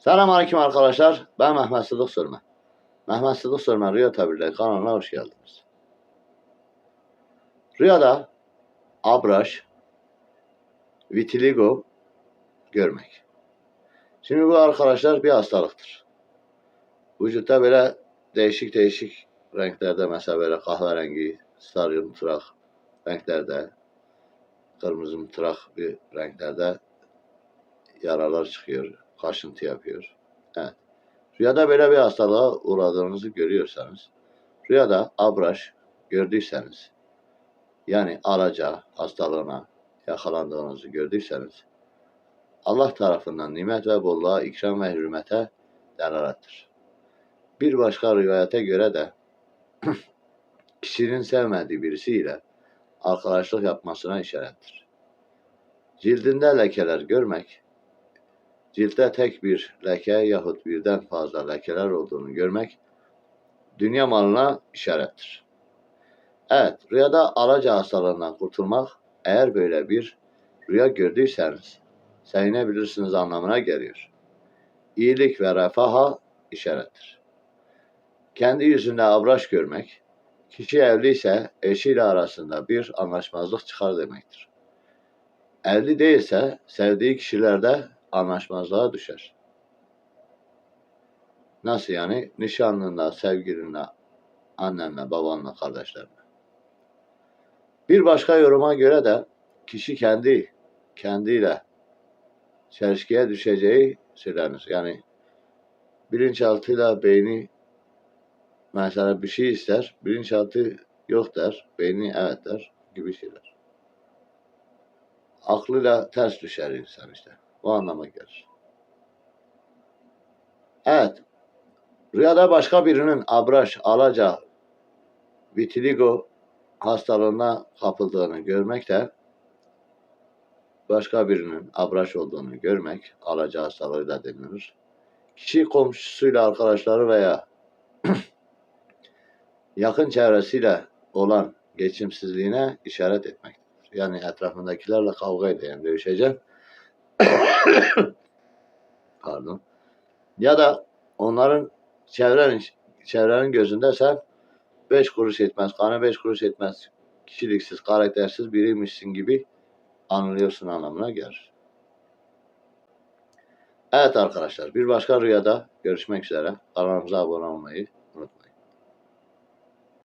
Selamünaleyküm arkadaşlar. Ben Mehmet Sıdık Sörmen. Mehmet Sıdık Sörmen Rüya Tabirleri kanalına hoş geldiniz. Rüyada abraş, vitiligo görmek. Şimdi bu arkadaşlar bir hastalıktır. Vücutta böyle değişik değişik renklerde mesela böyle kahverengi, sarı mıtırak renklerde, kırmızı mıtırak bir renklerde yaralar çıkıyor, kaşıntı yapıyor. Evet. Rüyada böyle bir hastalığa uğradığınızı görüyorsanız, rüyada abraş gördüyseniz, yani alaca hastalığına yakalandığınızı gördüyseniz, Allah tarafından nimet ve bolluğa, ikram ve hürmete delalettir. Bir başka rivayete göre de kişinin sevmediği birisiyle arkadaşlık yapmasına işarettir. Cildinde lekeler görmek, ciltte tek bir leke yahut birden fazla lekeler olduğunu görmek, dünya malına işarettir. Evet, rüyada alaca hastalığından kurtulmak, eğer böyle bir rüya gördüyseniz, sevinebilirsiniz anlamına geliyor. İyilik ve refaha işarettir. Kendi yüzünde abraş görmek, kişi evliyse eşiyle arasında bir anlaşmazlık çıkar demektir. Evli değilse sevdiği kişilerde anlaşmazlığa düşer. Nasıl yani? Nişanlınla, sevgilinle, annenle, babanla, kardeşlerinle. Bir başka yoruma göre de kişi kendi kendiyle çelişkiye düşeceği söylenir. Yani bilinçaltıyla beyni mesela bir şey ister, bilinçaltı yok der, beyni evet der gibi şeyler. Aklıyla ters düşer insan işte. O anlama gelir. Evet. Rüyada başka birinin abraş, alaca, vitiligo hastalığına kapıldığını görmek de başka birinin abraş olduğunu görmek, alaca hastalığı da denilir. Kişi komşusuyla arkadaşları veya yakın çevresiyle olan geçimsizliğine işaret etmektedir. Yani etrafındakilerle kavga eden, dövüşecek. Pardon. Ya da onların çevrenin, çevrenin gözünde sen beş kuruş etmez, kanı beş kuruş etmez, kişiliksiz, karaktersiz biriymişsin gibi anlıyorsun anlamına gelir. Evet arkadaşlar bir başka rüyada görüşmek üzere. Kanalımıza abone olmayı,